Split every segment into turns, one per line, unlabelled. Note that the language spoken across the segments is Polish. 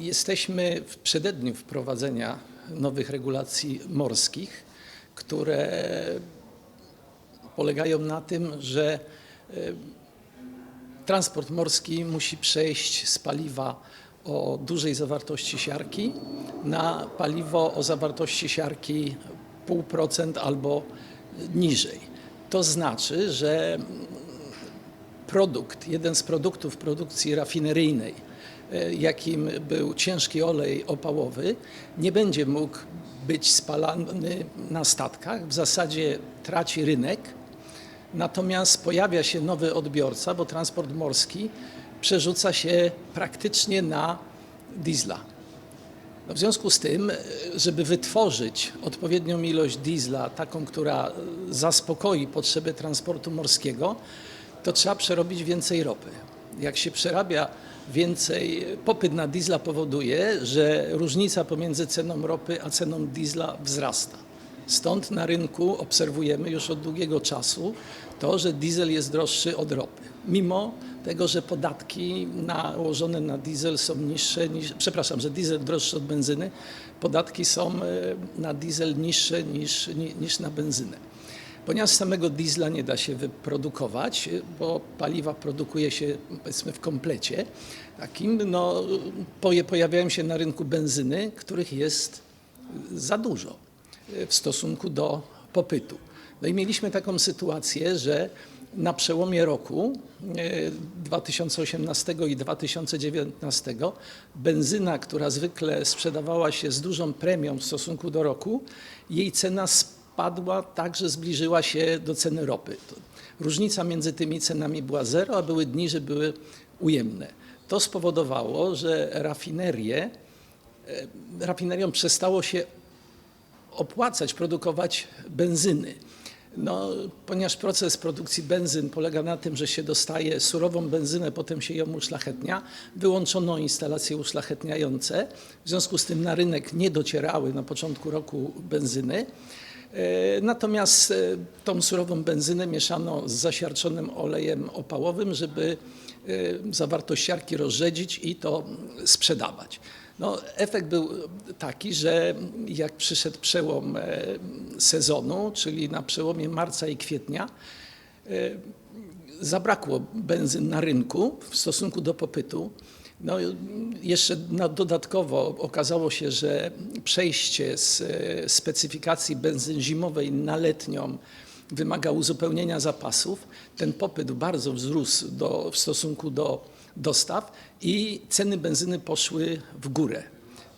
Jesteśmy w przededniu wprowadzenia nowych regulacji morskich, które polegają na tym, że e, transport morski musi przejść z paliwa o dużej zawartości siarki na paliwo o zawartości siarki 0,5% albo niżej. To znaczy, że produkt, jeden z produktów produkcji rafineryjnej, jakim był ciężki olej opałowy, nie będzie mógł być spalany na statkach. W zasadzie traci rynek, natomiast pojawia się nowy odbiorca, bo transport morski przerzuca się praktycznie na diesla. No w związku z tym, e, żeby wytworzyć odpowiednią ilość diesla, taką, która e, zaspokoi potrzeby transportu morskiego, to trzeba przerobić więcej ropy. Jak się przerabia więcej, popyt na diesla powoduje, że różnica pomiędzy ceną ropy a ceną diesla wzrasta. Stąd na rynku obserwujemy już od długiego czasu to, że diesel jest droższy od ropy. Mimo tego, że podatki nałożone na diesel są niższe niż, przepraszam, że diesel droższy od benzyny, podatki są e, na diesel niższe niż, ni- niż na benzynę. Ponieważ samego diesla nie da się wyprodukować, bo paliwa produkuje się powiedzmy w komplecie takim, no pojawiają się na rynku benzyny, których jest za dużo e, w stosunku do popytu. No i mieliśmy taką sytuację, że na przełomie roku e, 2018 i 2019 benzyna, która zwykle sprzedawała się z dużą premią w stosunku do roku, jej cena spadła tak, że zbliżyła się do ceny ropy. Różnica między tymi cenami była zero, a były dni, że były ujemne. To spowodowało, że rafinerie, e, rafineriom przestało się opłacać produkować benzyny. No, ponieważ proces produkcji benzyn polega na tym, że się dostaje surową benzynę, potem się ją uszlachetnia, wyłączono instalacje uszlachetniające. W związku z tym na rynek nie docierały na początku roku benzyny. E, Natomiast e, tą surową benzynę mieszano z zasiarczonym olejem opałowym, żeby e, zawartość siarki rozrzedzić i to sprzedawać. No, efekt był taki, że jak przyszedł przełom sezonu, czyli na przełomie marca i kwietnia, zabrakło benzyn na rynku w stosunku do popytu. No, jeszcze dodatkowo okazało się, że przejście z e, specyfikacji benzyn zimowej na letnią wymaga uzupełnienia zapasów. Ten popyt bardzo wzrósł do, w stosunku do dostaw i ceny benzyny poszły w górę.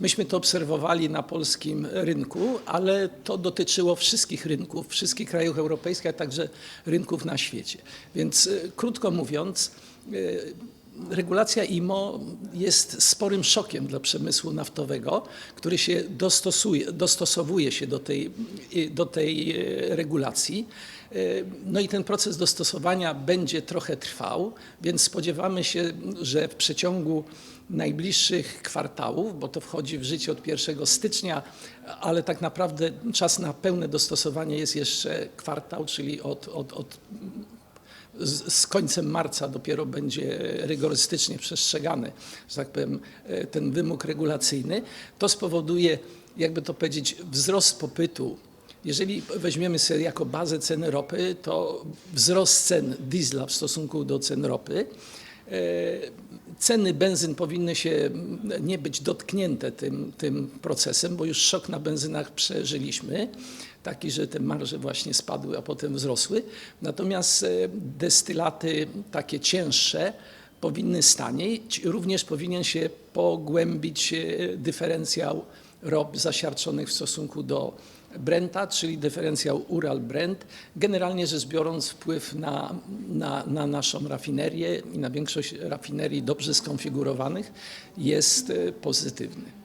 Myśmy to obserwowali na polskim rynku, ale to dotyczyło wszystkich rynków, wszystkich krajów europejskich, a także rynków na świecie. Więc e, krótko mówiąc, e, regulacja IMO jest sporym szokiem dla przemysłu naftowego, który się dostosuje, dostosowuje się do tej, do tej e, regulacji. E, No i ten proces dostosowania będzie trochę trwał, więc spodziewamy się, że w przeciągu najbliższych kwartałów, bo to wchodzi w życie od 1 stycznia, ale tak naprawdę czas na pełne dostosowanie jest jeszcze kwartał, czyli od, od, od z, końcem marca dopiero będzie rygorystycznie przestrzegany, że tak powiem, e, ten wymóg regulacyjny, to spowoduje, jakby to powiedzieć, wzrost popytu. Jeżeli weźmiemy sobie jako bazę ceny ropy, to wzrost cen diesla w stosunku do cen ropy. Ceny benzyn powinny się nie być dotknięte tym, tym procesem, bo już szok na benzynach przeżyliśmy, taki, że te marże właśnie spadły, a potem wzrosły. Natomiast e, destylaty takie cięższe powinny stanieć. Również powinien się pogłębić e, dyferencjał rop zasiarczonych w stosunku do Brenta, czyli dyferencjał Ural-Brent. Generalnie rzecz biorąc wpływ na, na, na naszą rafinerię i na większość rafinerii dobrze skonfigurowanych jest e, pozytywny.